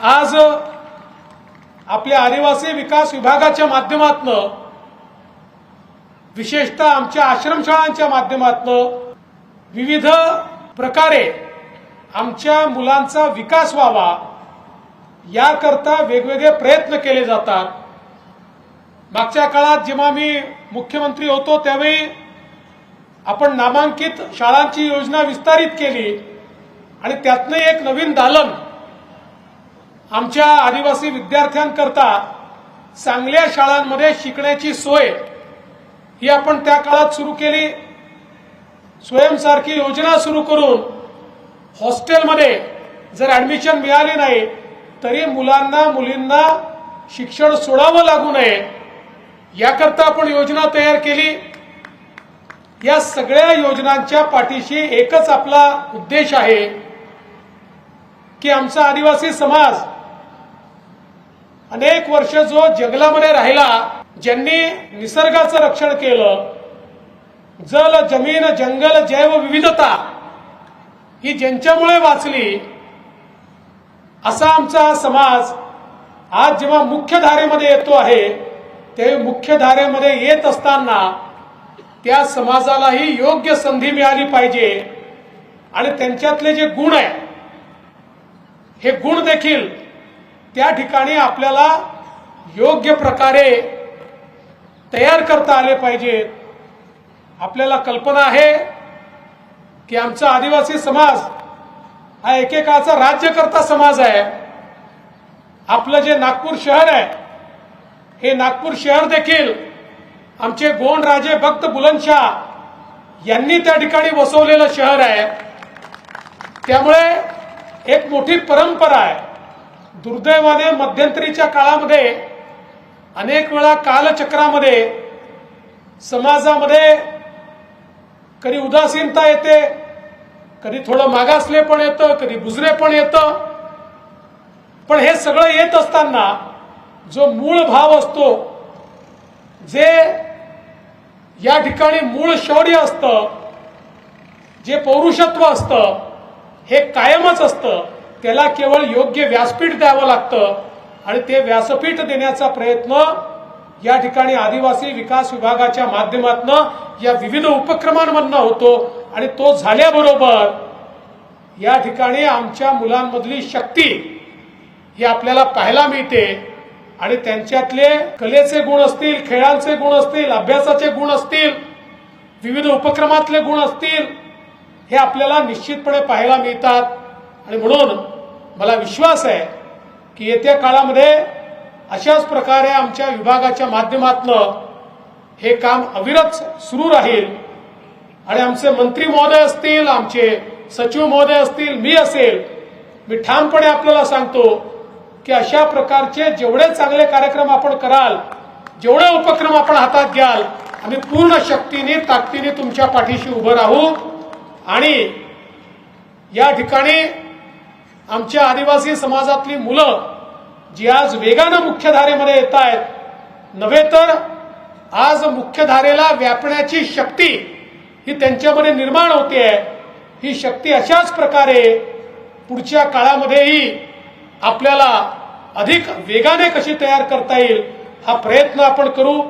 आज आपल्या आदिवासी विकास विभागाच्या माध्यमातनं विशेषतः आमच्या आश्रमशाळांच्या माध्यमातनं विविध प्रकारे आमच्या मुलांचा विकास व्हावा याकरता वेगवेगळे प्रयत्न केले जातात. मागच्या काळात जेव्हा मी मुख्यमंत्री होतो त्यावेळी आपण नामांकित शाळांची योजना विस्तारित केली आणि त्यातनं एक नवीन दालन आमच्या आदिवासी विद्यार्थ्यांकरता चांगल्या शाळांमध्ये शिकण्याची सोय ही आपण त्या काळात सुरू केली. स्वयंसारखी योजना सुरू करून हॉस्टेलमध्ये जर ऍडमिशन मिळाली नाही तरी मुलांना मुलींना शिक्षण सोडावं लागू नये याकरता आपण योजना तयार केली. या सगळ्या योजनांच्या पाठीशी एकच आपला उद्देश आहे की आमचा आदिवासी समाज अनेक वर्ष जो जंगलामध्ये राहिला ज्यांनी निसर्गाचं रक्षण केलं जल जमीन जंगल जैव विविधता ही ज्यांच्यामुळे वाचली असा आमचा हा समाज आज जेव्हा मुख्यधारेमध्ये येतो आहे ते मुख्य धारेमध्ये येत असताना त्या समाजालाही योग्य संधी मिळाली पाहिजे. आणि त्यांच्यातले जे गुण आहे हे गुण देखील त्या ठिकाणी आपल्याला योग्य प्रकारे तयार करता आले पाहिजेत आपल्याला कल्पना आहे की आमचा आदिवासी समाज हा एकेकाळचा राज्यकर्ता समाज आहे. आपलं जे नागपूर शहर आहे हे नागपूर शहर देखील आमचे गोंड राजे भक्त बुलंदशाह यांनी त्या ठिकाणी बसवलेलं शहर आहे. त्यामुळे एक मोठी परंपरा आहे. दुर्दैवाने मध्यंतरीच्या काळामध्ये अनेक वेळा कालचक्रामध्ये समाजामध्ये कधी उदासीनता येते कधी थोडं मागासले पण येतं कधी बुजरे पण येतं. पण हे सगळं येत असताना जो मूळ भाव असतो जे या ठिकाणी मूळ शौर्य असतं जे पौरुषत्व असतं हे कायमच असतं. त्याला केवळ योग्य व्यासपीठ द्यावं लागतं आणि ते व्यासपीठ देण्याचा प्रयत्न या ठिकाणी आदिवासी विकास विभागाच्या माध्यमातून या विविध उपक्रमांमधनं होतो आणि तो झाल्याबरोबर या ठिकाणी आमच्या मुलांमधली शक्ती ही आपल्याला पाहायला मिळते आणि त्यांच्यातले कलेचे गुण असतील खेळांचे गुण असतील अभ्यासाचे गुण असतील विविध उपक्रमातले गुण असतील हे आपल्याला निश्चितपणे पाहायला मिळतात. आणि म्हणून मला विश्वास आहे की येत्या काळामध्ये अशाच प्रकारे आमच्या विभागाच्या माध्यमातनं हे काम अविरत सुरू राहील. आणि आमचे मंत्री महोदय असतील आमचे सचिव महोदय असतील मी असेल मी ठामपणे आपल्याला सांगतो की अशा प्रकारचे जेवढे चांगले कार्यक्रम आपण कराल जेवढे उपक्रम आपण हातात घ्याल आम्ही पूर्ण शक्तीने ताकदीने तुमच्या पाठीशी उभं राहू. आणि या ठिकाणी आमच्या आदिवासी समाजातली मुलं जी आज वेगानं मुख्यधारेमध्ये येत आहेत नव्हे तर आज मुख्यधारेला व्यापण्याची शक्ती ही त्यांच्यामध्ये निर्माण होते. ही शक्ती अशाच प्रकारे पुढच्या काळामध्येही आपल्याला अधिक वेगाने कशी तयार करता येईल हा प्रयत्न आपण करू.